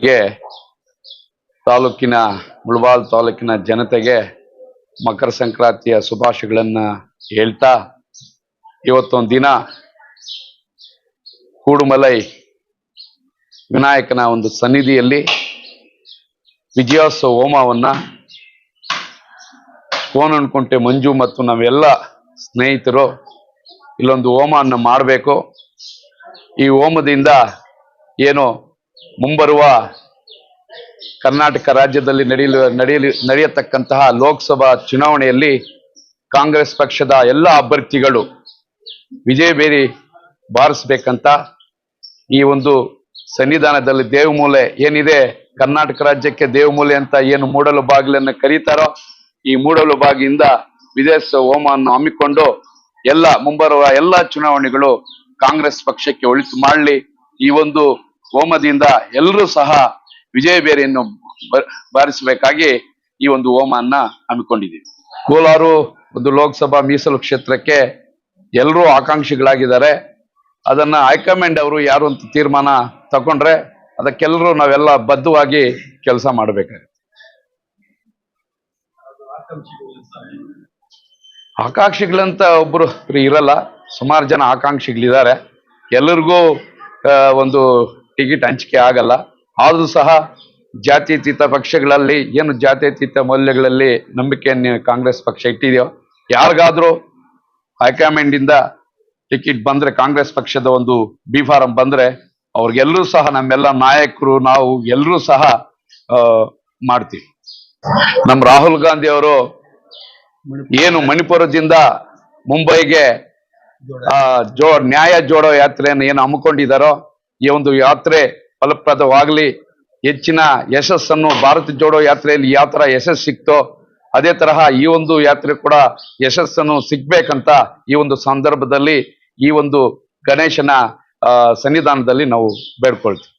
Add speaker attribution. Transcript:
Speaker 1: ಗೆ ತಾಲೂಕಿನ ಮುಳಬಾಲ್ ತಾಲೂಕಿನ ಜನತೆಗೆ ಮಕರ ಸಂಕ್ರಾಂತಿಯ ಶುಭಾಶಯಗಳನ್ನ ಹೇಳ್ತಾ ಇವತ್ತೊಂದು ದಿನ ಕೂಡುಮಲೈ ವಿನಾಯಕನ ಒಂದು ಸನ್ನಿಧಿಯಲ್ಲಿ ವಿಜಯೋತ್ಸವ ಹೋಮವನ್ನ ಕೋನಕುಂಟೆ ಮಂಜು ಮತ್ತು ನಾವೆಲ್ಲ ಸ್ನೇಹಿತರು ಇಲ್ಲೊಂದು ಹೋಮವನ್ನು ಮಾಡಬೇಕು. ಈ ಹೋಮದಿಂದ ಏನು ಮುಂಬರುವ ಕರ್ನಾಟಕ ರಾಜ್ಯದಲ್ಲಿ ನಡೆಯಲು, ನಡೆಯಲಿ, ನಡೆಯತಕ್ಕಂತಹ ಲೋಕಸಭಾ ಚುನಾವಣೆಯಲ್ಲಿ ಕಾಂಗ್ರೆಸ್ ಪಕ್ಷದ ಎಲ್ಲ ಅಭ್ಯರ್ಥಿಗಳು ವಿಜಯ ಬೇರಿ ಬಾರಿಸ್ಬೇಕಂತ ಈ ಒಂದು ಸನ್ನಿಧಾನದಲ್ಲಿ ದೇವಮೂಲೆ ಏನಿದೆ, ಕರ್ನಾಟಕ ರಾಜ್ಯಕ್ಕೆ ದೇವಮೂಲೆ ಅಂತ ಏನು ಮೂಡಲು ಬಾಗಿಲನ್ನು ಕರೀತಾರೋ ಈ ಮೂಡಲು ಬಾಗಿಯಿಂದ ವಿದೇಶ ಹೋಮವನ್ನು ಹಮ್ಮಿಕೊಂಡು ಎಲ್ಲ ಮುಂಬರುವ ಎಲ್ಲ ಚುನಾವಣೆಗಳು ಕಾಂಗ್ರೆಸ್ ಪಕ್ಷಕ್ಕೆ ಒಳಿತು ಮಾಡಲಿ. ಈ ಒಂದು ಹೋಮದಿಂದ ಎಲ್ಲರೂ ಸಹ ವಿಜಯ ಬೇರೆಯನ್ನು ಬಾರಿಸಬೇಕಾಗಿ ಈ ಒಂದು ಹೋಮವನ್ನ ಹಮ್ಮಿಕೊಂಡಿದ್ದೀವಿ. ಕೋಲಾರು ಒಂದು ಲೋಕಸಭಾ ಮೀಸಲು ಕ್ಷೇತ್ರಕ್ಕೆ ಎಲ್ಲರೂ ಆಕಾಂಕ್ಷಿಗಳಾಗಿದ್ದಾರೆ. ಅದನ್ನ ಹೈಕಮಾಂಡ್ ಅವರು ಯಾರು ಅಂತ ತೀರ್ಮಾನ ತಗೊಂಡ್ರೆ ಅದಕ್ಕೆಲ್ಲರೂ ನಾವೆಲ್ಲ ಬದ್ಧವಾಗಿ ಕೆಲಸ ಮಾಡಬೇಕಾಗುತ್ತೆ. ಆಕಾಂಕ್ಷಿಗಳಂತ ಒಬ್ರು ಇರಲ್ಲ, ಸುಮಾರು ಜನ ಆಕಾಂಕ್ಷಿಗಳಿದ್ದಾರೆ. ಎಲ್ಲರಿಗೂ ಒಂದು ಟಿಕೆಟ್ ಹಂಚಿಕೆ ಆಗಲ್ಲ. ಆದ್ರೂ ಸಹ ಜಾತ್ಯತೀತ ಪಕ್ಷಗಳಲ್ಲಿ ಏನು ಜಾತ್ಯತೀತ ಮೌಲ್ಯಗಳಲ್ಲಿ ನಂಬಿಕೆಯನ್ನು ಕಾಂಗ್ರೆಸ್ ಪಕ್ಷ ಇಟ್ಟಿದೆಯೋ, ಯಾರಿಗಾದ್ರೂ ಹೈಕಮಾಂಡ್ ಇಂದ ಟಿಕೆಟ್ ಬಂದ್ರೆ ಕಾಂಗ್ರೆಸ್ ಪಕ್ಷದ ಒಂದು ಬಿ ಫಾರಂ ಬಂದ್ರೆ ಅವ್ರಿಗೆಲ್ಲರೂ ಸಹ ನಮ್ಮೆಲ್ಲ ನಾಯಕರು ನಾವು ಎಲ್ಲರೂ ಸಹ ಮಾಡ್ತೀವಿ. ನಮ್ಮ ರಾಹುಲ್ ಗಾಂಧಿ ಅವರು ಏನು ಮಣಿಪುರದಿಂದ ಮುಂಬೈಗೆ ಜೋ, ನ್ಯಾಯ ಜೋಡೋ ಯಾತ್ರೆಯನ್ನು ಏನು ಹಮ್ಮಿಕೊಂಡಿದ್ದಾರೋ ಈ ಒಂದು ಯಾತ್ರೆ ಫಲಪ್ರದವಾಗಲಿ, ಹೆಚ್ಚಿನ ಯಶಸ್ಸನ್ನು ಭಾರತ ಜೋಡೋ ಯಾತ್ರೆಯಲ್ಲಿ ಯಾವ ತರ ಯಶಸ್ಸು ಸಿಕ್ತೋ, ಅದೇ ತರಹ ಈ ಒಂದು ಯಾತ್ರೆ ಕೂಡ ಯಶಸ್ಸನ್ನು ಸಿಗ್ಬೇಕಂತ ಈ ಒಂದು ಸಂದರ್ಭದಲ್ಲಿ ಈ ಒಂದು ಗಣೇಶನ ಸನ್ನಿಧಾನದಲ್ಲಿ ನಾವು ಬೇಡ್ಕೊಳ್ತೀವಿ.